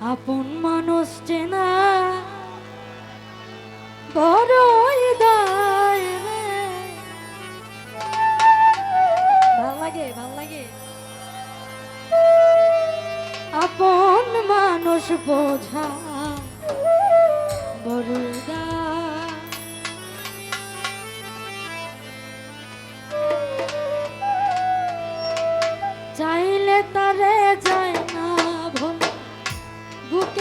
আপন মানুষ চেনা, বড়ই ভালো লাগে ভালো লাগে। আপন মানুষ বোঝা, বড়ই চাইলে তারে ভোল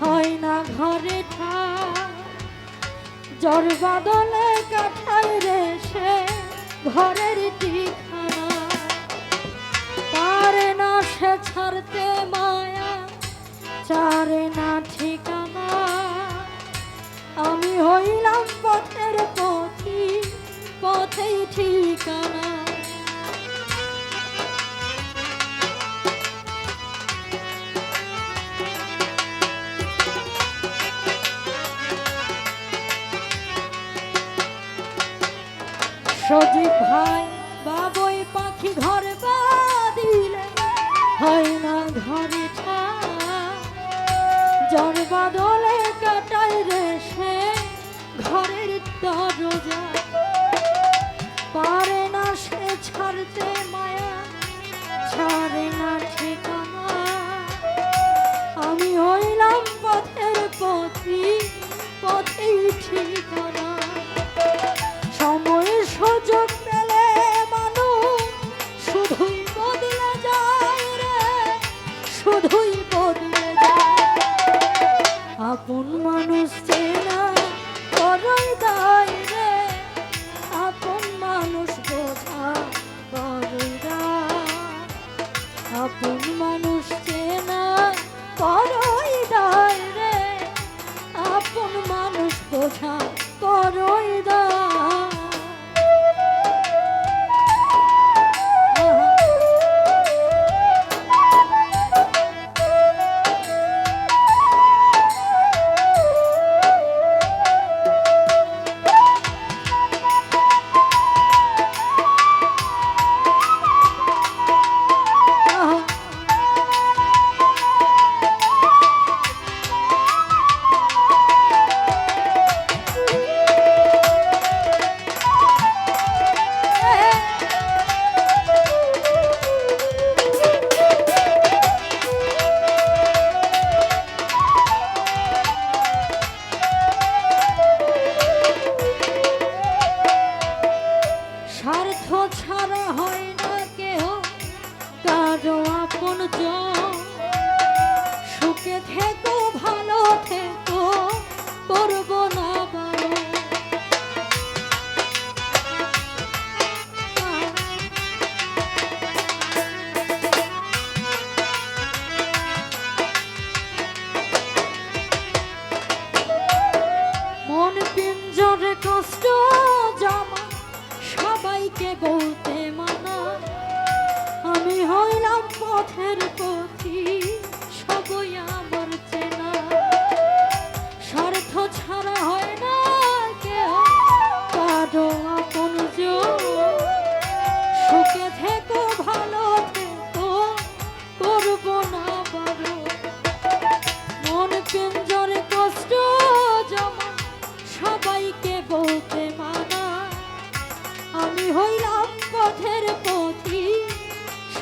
হয় না ঘরে ঠাই জ্বর বাদলে কাঠায় রে সে ঘরের ঠিকানা। পারে না সে ছাড়তে মায়া, চারে না ঠিকানা। আমি হইলাম পথের পথি, পথেই ঠিকানা। সজীব ভাই বাবই পাখি ঘর বাঁধিলে, হয় না ঘরে জ্বর বাদলে কাটায় রে সে ঘরের দরজা। আপন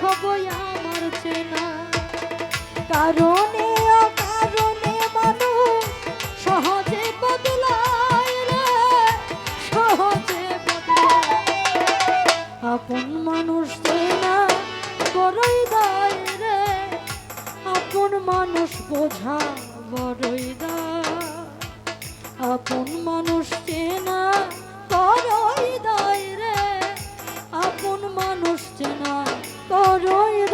সবই আমার চেনা। কারণে অকারণে মানুষ সহজে বদলায় রে, সহজে বদলায়। আপন মানুষ চেনা বড়ই দায় রে, আপন মানুষ বোঝা বড়ই দায়। আপন মানুষ চেনা বড়ই দায় রে, আপন মানুষ চেনা করই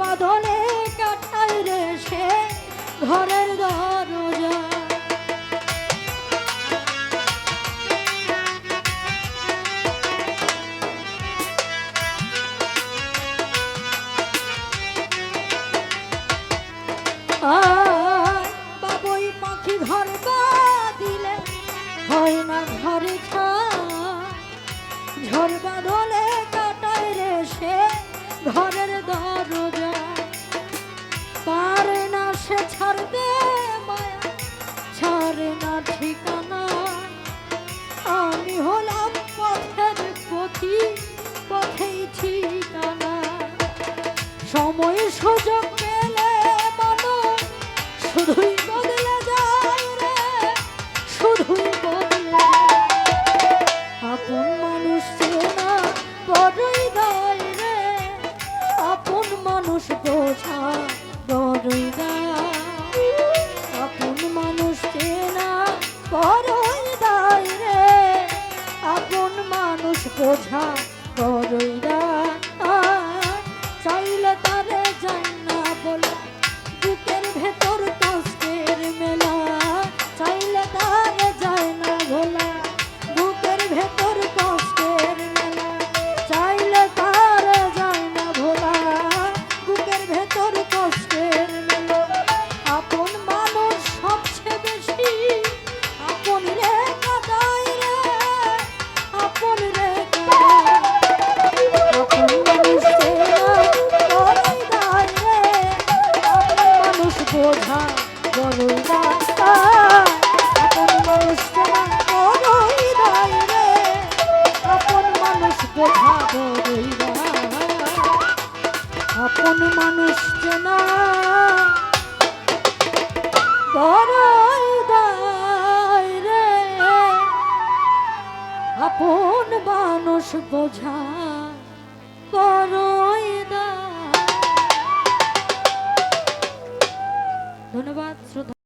বদলে কাটাই রে সে ঘরের দরজা। বাবুই পাখি ঘর দিলে হয় না ঘরে ঝড় বাদলে Norte. ভরসা করই না বোঝা